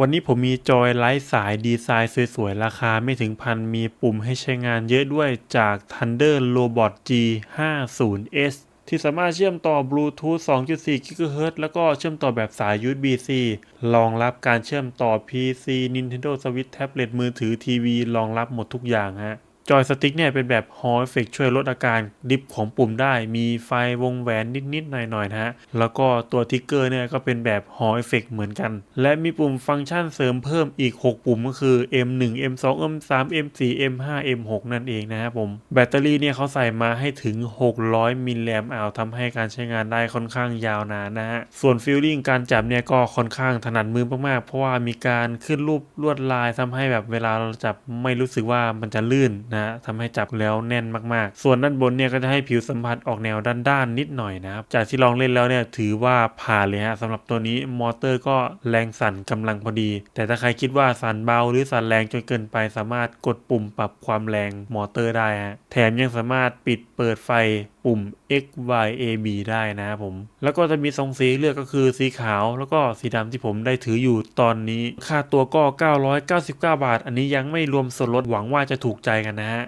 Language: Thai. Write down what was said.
วันนี้ผมมีจอยไร้สายดีไซน์สวยๆ ราคาไม่ถึงพันมีปุ่มให้ใช้งานเยอะด้วยจาก Thunder Robot G 5 0 S ที่สามารถเชื่อมต่อบลูทูธ 2.4 GHz แล้วก็เชื่อมต่อแบบสาย USB-C รองรับการเชื่อมต่อ PC Nintendo Switch แท็บเล็ตมือถือทีวี รองรับหมดทุกอย่างฮะ จอยสติ๊กเนี่ยเป็นแบบ Hall Effect ช่วยลดอาการดิฟของปุ่มได้ มีไฟวงแหวนนิดๆหน่อยๆนะฮะ แล้วก็ตัวทิกเกอร์เนี่ยก็เป็นแบบ Hall Effect เหมือนกัน และมีปุ่มฟังก์ชันเสริมเพิ่มอีก 6 ปุ่มก็คือ M1 M2 M3 M4 M5 M6 นั่นเองนะครับผม แบตเตอรี่เนี่ยเขาใส่มาให้ถึง 600 มิลลิแอมป์อาวทำให้การใช้งานได้ค่อนข้างยาวนานนะฮะ ส่วนฟีลลิ่งการจับเนี่ยก็ค่อนข้างถนัดมือมากๆ เพราะว่ามีการขึ้นรูปลวดลายทำให้แบบเวลาเราจับไม่รู้สึกว่ามันจะลื่นนะะทำให้จับแล้วแน่นมากๆ ส่วนด้านบนเนี่ยก็จะให้ผิวสัมผัสออกแนวด้านๆนิดหน่อยนะครับจากที่ลองเล่นแล้วเนี่ยถือว่าผ่านเลยฮะสำหรับตัวนี้มอเตอร์ก็แรงสั่นกำลังพอดี แต่ถ้าใครคิดว่าสั่นเบาหรือสั่นแรงจนเกินไปสามารถกดปุ่มปรับความแรงมอเตอร์ได้ฮะแถมยังสามารถปิดเปิดไฟปุ่ม X Y A B ได้นะครับผม แล้วก็จะมีสองสีเลือกก็คือสีขาวแล้วก็สีดำที่ผมได้ถืออยู่ตอนนี้ ค่าตัวก็ 999 บาท อันนี้ยังไม่รวมส่วนลดหวังว่าจะถูกใจกันนะฮะ